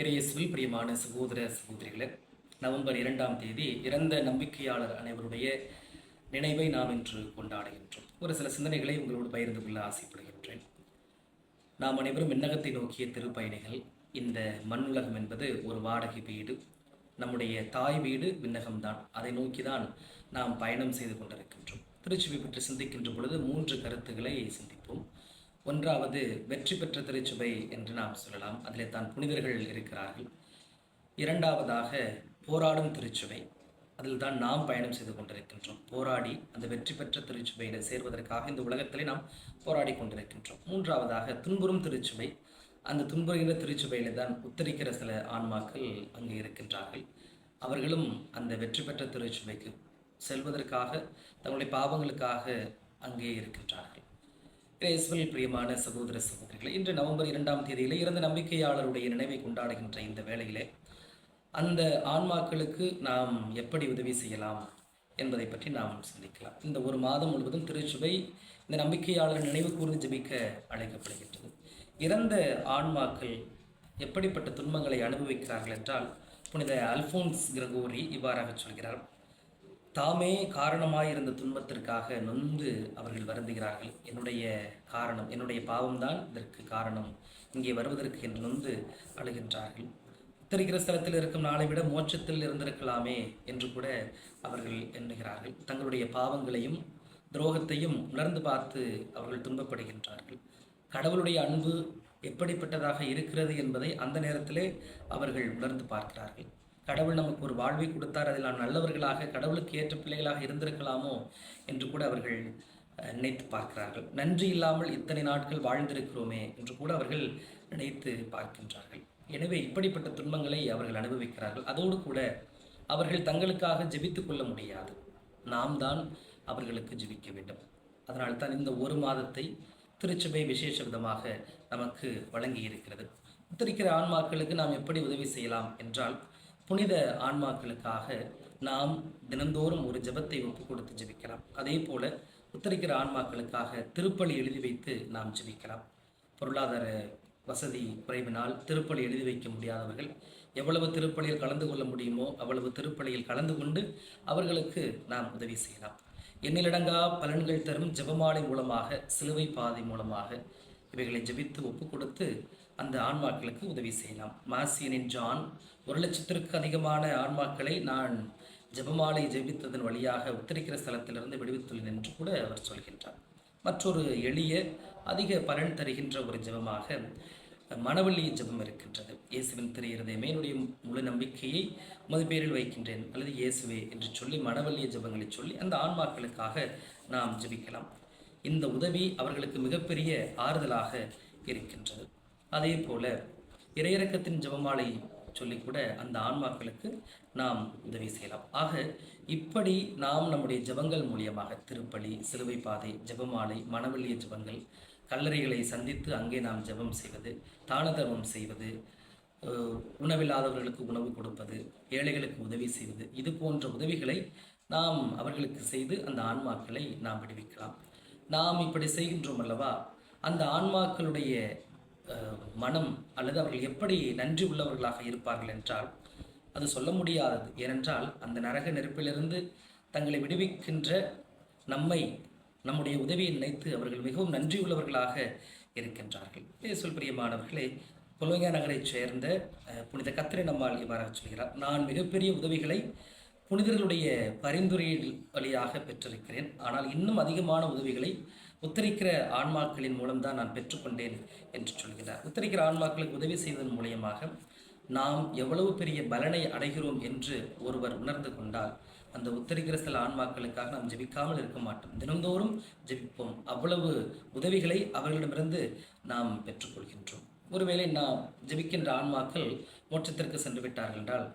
இறையேசுவில் பிரியமான சகோதர சகோதரிகளே நவம்பர் இரண்டாம் தேதி இறந்த நம்பிக்கையாளர் அனைவருடைய நினைவை நாம் இன்று கொண்டாடுகின்றோம். ஒரு சில சிந்தனைகளை உங்களோடு பகிர்ந்து கொள்ள ஆசைப்படுகின்றேன். நாம் அனைவரும் விண்ணகத்தை நோக்கிய திருப்பயணிகள் இந்த மண்ணுலகம் என்பது ஒரு வாடகை வீடு நம்முடைய தாய் வீடு விண்ணகம்தான். அதை நோக்கி தான் நாம் பயணம் செய்து கொண்டிருக்கின்றோம். திருச்சுவை பற்றி சிந்திக்கின்ற பொழுது மூன்று கருத்துக்களை சிந்திப்போம். ஒன்றாவது வெற்றி பெற்ற திருச்சபை என்று நாம் சொல்லலாம். அதிலே தான் புனிதர்கள் இருக்கிறார்கள். இரண்டாவதாக போராடும் திருச்சபை. அதில் தான் நாம் பயணம் செய்து கொண்டிருக்கின்றோம். போராடி அந்த வெற்றி பெற்ற திருச்சபையில் சேர்வதற்காக இந்த உலகத்திலே நாம் போராடி கொண்டிருக்கின்றோம். மூன்றாவதாக துன்புறும் திருச்சபை. அந்த துன்புறுகிற திருச்சபையில் தான் உத்தரிக்கிற சில ஆன்மாக்கள் அங்கே இருக்கின்றார்கள். அவர்களும் அந்த வெற்றி பெற்ற திருச்சபைக்கு செல்வதற்காக தங்களுடைய பாவங்களுக்காக அங்கே இருக்கின்றார்கள். கிரேஸ்வல் பிரியமான சகோதர சகோதரிகளை இன்று நவம்பர் இரண்டாம் தேதியிலே இறந்த நம்பிக்கையாளருடைய நினைவை கொண்டாடுகின்ற இந்த வேளையிலே அந்த ஆன்மாக்களுக்கு நாம் எப்படி உதவி செய்யலாம் என்பதை பற்றி நாம் சிந்திக்கலாம். இந்த ஒரு மாதம் முழுவதும் திருச்சுவை இந்த நம்பிக்கையாளர் நினைவு கூர்ந்து ஜபிக்க அழைக்கப்படுகின்றது. இறந்த ஆன்மாக்கள் எப்படிப்பட்ட துன்பங்களை அனுபவிக்கிறார்கள் என்றால் புனித அல்போன்ஸ் கிரகோரி இவ்வாறாக சொல்கிறார். தாமே காரணமாயிருந்த துன்பத்திற்காக நொந்து அவர்கள் வருந்துகிறார்கள். என்னுடைய காரணம் என்னுடைய பாவம்தான் இதற்கு காரணம். இங்கே வருவதற்கு என்று நொந்து அழுகின்றார்கள். உத்தரிக்கிற ஸ்தலத்தில் இருக்கும் நாளை விட மோட்சத்தில் இருந்திருக்கலாமே என்று கூட அவர்கள் எண்ணுகிறார்கள். தங்களுடைய பாவங்களையும் துரோகத்தையும் உணர்ந்து பார்த்து அவர்கள் துன்பப்படுகின்றார்கள். கடவுளுடைய அன்பு எப்படிப்பட்டதாக இருக்கிறது என்பதை அந்த நேரத்திலே அவர்கள் உணர்ந்து பார்க்கிறார்கள். கடவுள் நமக்கு ஒரு வாழ்வை கொடுத்தார் அதில் நாம் நல்லவர்களாக கடவுளுக்கு ஏற்ற பிள்ளைகளாக இருந்திருக்கலாமோ என்று கூட அவர்கள் நினைத்து பார்க்கிறார்கள். நன்றி இல்லாமல் இத்தனை நாட்கள் வாழ்ந்திருக்கிறோமே என்று கூட அவர்கள் நினைத்து பார்க்கின்றார்கள். எனவே இப்படிப்பட்ட துன்பங்களை அவர்கள் அனுபவிக்கிறார்கள். அதோடு கூட அவர்கள் தங்களுக்காக ஜெபித்து கொள்ள முடியாது. நாம் தான் அவர்களுக்கு ஜெபிக்க வேண்டும். அதனால் தான் இந்த ஒரு மாதத்தை திருச்சபை விசேஷ விதமாக நமக்கு வழங்கி இருக்கிறது உத்தரிக்கிற ஆன்மாக்களுக்கு நாம் எப்படி உதவி செய்யலாம் என்றால் புனித ஆன்மாக்களுக்காக நாம் தினந்தோறும் ஒரு ஜெபத்தை ஒப்பு கொடுத்து ஜபிக்கலாம். அதே போல உத்தரிக்கிற ஆன்மாக்களுக்காக திருப்பலி எழுதி வைத்து நாம் ஜெபிக்கலாம். பொருளாதார வசதி குறைவினால் திருப்பலி எழுதி வைக்க முடியாதவர்கள் எவ்வளவு திருப்பலியில் கலந்து கொள்ள முடியுமோ அவ்வளவு திருப்பலியில் கலந்து கொண்டு அவர்களுக்கு நாம் உதவி செய்யலாம். எண்ணிலடங்கா பலன்கள் தரும் ஜெபமாலை மூலமாக சிலுவை பாதை மூலமாக இவைகளை ஜெபித்து ஒப்பு கொடுத்து அந்த ஆன்மாக்களுக்கு உதவி செய்யலாம். மாசியனின் ஜான் ஒரு லட்சத்திற்கு அதிகமான ஆன்மாக்களை நான் ஜெபமாலை ஜெபித்ததன் வழியாக உத்தரிக்கிற ஸ்தலத்திலிருந்து விடுவித்துள்ளேன் என்று கூட அவர் சொல்கின்றார். மற்றொரு எளிய அதிக பலன் தருகின்ற ஒரு ஜெபமாக மனவள்ளி ஜெபம் இருக்கின்றது. இயேசுவின் திரு இருதயமே என்னுடைய முழு நம்பிக்கையை உமது பேரில் வைக்கின்றேன். அல்லது இயேசுவே என்று சொல்லி மனவள்ளிய ஜபங்களை சொல்லி அந்த ஆன்மாக்களுக்காக நாம் ஜெபிக்கலாம். இந்த உதவி அவர்களுக்கு மிகப்பெரிய ஆறுதலாக இருக்கின்றது. அதே போல இறையிறக்கத்தின் ஜெபமாலை சொல்லி கூட அந்த ஆன்மாக்களுக்கு நாம் உதவி செய்யலாம். ஆக இப்படி நாம் நம்முடைய ஜெபங்கள் மூலியமாக திருப்பலி சிலுவை பாதை ஜெபமாலை மனவெளிய ஜெபங்கள் கல்லறைகளை சந்தித்து அங்கே நாம் ஜெபம் செய்வது தான தர்மம் செய்வது உணவில்லாதவர்களுக்கு உணவு கொடுப்பது ஏழைகளுக்கு உதவி செய்வது இது போன்ற உதவிகளை நாம் அவர்களுக்கு செய்து அந்த ஆன்மாக்களை நாம் விடுவிக்கலாம். நாம் இப்படி செய்கின்றோம் அல்லவா? அந்த ஆன்மாக்களுடைய மனம் அல்லது அவர்கள் எப்படி நன்றி உள்ளவர்களாக இருப்பார்கள் என்றால் அது சொல்ல முடியாதது. ஏனென்றால் அந்த நரக நெருப்பிலிருந்து தங்களை விடுவிக்கின்ற நம்மை நம்முடைய உதவியை நினைத்து அவர்கள் மிகவும் நன்றியுள்ளவர்களாக இருக்கின்றார்கள். இயேசுல் பிரியமானவர்களே கொலோயா நகரைச் சேர்ந்த புனித கத்திரி அம்மாள் இவ்வாறாக சொல்கிறார் நான் மிகப்பெரிய உதவிகளை புனிதர்களுடைய பரிந்துரையின் வழியாக பெற்றிருக்கிறேன். ஆனால் இன்னும் அதிகமான உதவிகளை உத்தரிக்கிற ஆன்மாக்களின் மூலம்தான் நான் பெற்றுக்கொண்டேன் என்று சொல்கிறார். உத்தரிக்கிற ஆன்மாக்களுக்கு உதவி செய்வதன் மூலியமாக நாம் எவ்வளவு பெரிய பலனை அடைகிறோம் என்று ஒருவர் உணர்ந்து கொண்டால் அந்த உத்தரிக்கிற சில ஆன்மாக்களுக்காக நாம் ஜெபிக்காமல் இருக்க மாட்டோம். தினந்தோறும் ஜெபிப்போம். அவ்வளவு உதவிகளை அவர்களிடமிருந்து நாம் பெற்றுக்கொள்கின்றோம். ஒருவேளை நாம் ஜெபிக்கின்ற ஆன்மாக்கள் மோட்சத்திற்கு சென்று விட்டார்கள் என்றால்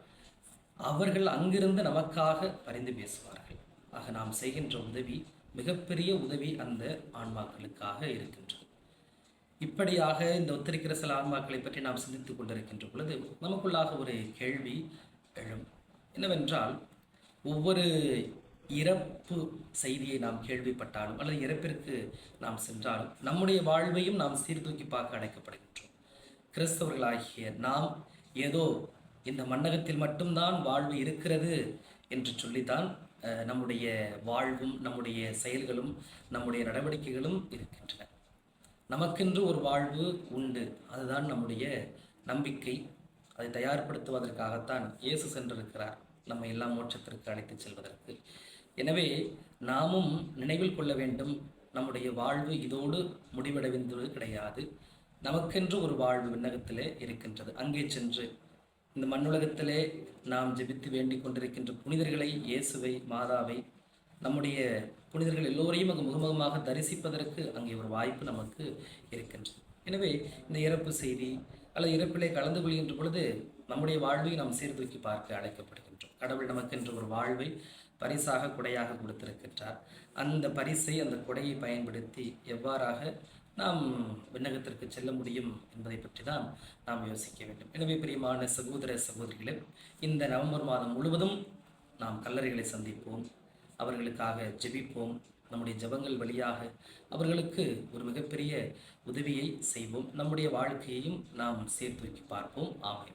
அவர்கள் அங்கிருந்து நமக்காக பரிந்து பேசுவார்கள். ஆக நாம் செய்கின்ற உதவி மிகப்பெரிய உதவி அந்த ஆன்மாக்களுக்காக இருக்கின்றது. இப்படியாக இந்த ஒத்திருக்கிற சில ஆன்மாக்களை பற்றி நாம் சிந்தித்துக் கொண்டிருக்கின்ற பொழுது நமக்குள்ளாக ஒரு கேள்வி எழும். என்னவென்றால் ஒவ்வொரு இறப்பு செய்தியை நாம் கேள்விப்பட்டாலும் அல்லது இறப்பிற்கு நாம் சென்றாலும் நம்முடைய வாழ்வையும் நாம் சீர்தூக்கி பார்க்க அழைக்கப்படுகின்றோம். கிறிஸ்தவர்களாகிய நாம் ஏதோ இந்த மண்ணகத்தில் மட்டும்தான் வாழ்வு இருக்கிறது என்று சொல்லித்தான் நம்முடைய வாழ்வும் நம்முடைய செயல்களும் நம்முடைய நடவடிக்கைகளும் இருக்கின்றன. நமக்கென்று ஒரு வாழ்வு உண்டு. அதுதான் நம்முடைய நம்பிக்கை. அதை தயார்படுத்துவதற்காகத்தான் இயேசு சென்றிருக்கிறார். நம்ம எல்லாம் மோட்சத்திற்கு அழைத்துச் செல்வதற்கு. எனவே நாமும் நினைவில் கொள்ள வேண்டும் நம்முடைய வாழ்வு இதோடு முடிவடைந்தது கிடையாது. நமக்கென்று ஒரு வாழ்வு விண்ணகத்திலே இருக்கின்றது. அங்கே சென்று இந்த மண்ணுலகத்திலே நாம் ஜெபித்து வேண்டிக் கொண்டிருக்கின்ற புனிதர்களை இயேசுவை மாதாவை நம்முடைய புனிதர்கள் எல்லோரையும் அங்கு முகமுகமாக தரிசிப்பதற்கு அங்கே ஒரு வாய்ப்பு நமக்கு இருக்கின்றது. எனவே இந்த இறப்பு செய்தி அல்லது இறப்பிலே கலந்து கொள்கின்ற பொழுது நம்முடைய வாழ்வை நாம் சீர்தூக்கி பார்க்க அழைக்கப்படுகின்றோம். கடவுள் நமக்கென்று ஒரு வாழ்வை பரிசாக கொடையாக கொடுத்திருக்கின்றார். அந்த பரிசை அந்த கொடையை பயன்படுத்தி எவ்வாறாக நாம் விண்ணகத்திற்கு செல்ல முடியும் என்பதை பற்றி தான் நாம் யோசிக்க வேண்டும். எனவே பிரியமான சகோதர சகோதரிகளே இந்த நவம்பர் மாதம் முழுவதும் நாம் கல்லறைகளை சந்திப்போம் அவர்களுக்காக ஜெபிப்போம் நம்முடைய ஜெபங்கள் வழியாக அவர்களுக்கு ஒரு மிகப்பெரிய உதவியை செய்வோம். நம்முடைய வாழ்க்கையையும் நாம் சீர்தூக்கி பார்ப்போம். ஆமாம்